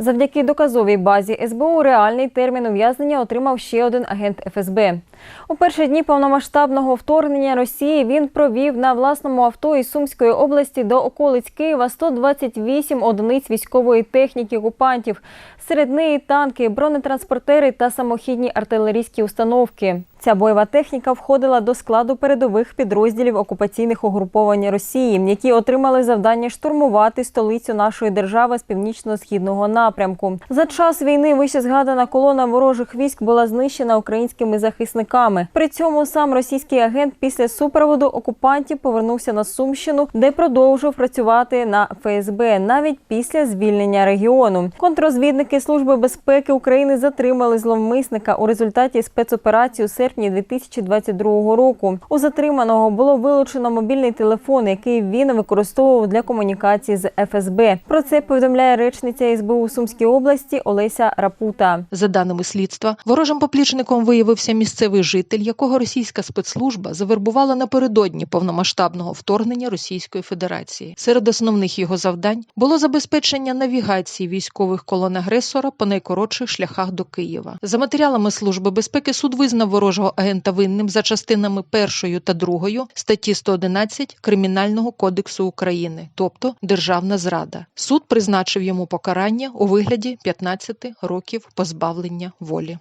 Завдяки доказовій базі СБУ реальний термін ув'язнення отримав ще один агент ФСБ. У перші дні повномасштабного вторгнення Росії він провів на власному авто із Сумської області до околиць Києва 128 одиниць військової техніки окупантів. Серед неї танки, бронетранспортери та самохідні артилерійські установки. Ця бойова техніка входила до складу передових підрозділів окупаційних угруповань Росії, які отримали завдання штурмувати столицю нашої держави з північно-східного напрямку. За час війни вище згадана колона ворожих військ була знищена українськими захисниками. При цьому сам російський агент після супроводу окупантів повернувся на Сумщину, де продовжив працювати на ФСБ навіть після звільнення регіону. Контррозвідники Служби безпеки України затримали зловмисника у результаті спецоперації серпні 2022 року. У затриманого було вилучено мобільний телефон, який він використовував для комунікації з ФСБ. Про це повідомляє речниця СБУ Сумській області Олеся Рапута. За даними слідства, ворожим поплічником виявився місцевий житель, якого російська спецслужба завербувала напередодні повномасштабного вторгнення Російської Федерації. Серед основних його завдань було забезпечення навігації військових колон агресора по найкоротших шляхах до Києва. За матеріалами Служби безпеки суд визнав ворожого агента винним за частинами першою та другою статті 111 Кримінального кодексу України, тобто державна зрада. Суд призначив йому покарання у вигляді 15 років позбавлення волі.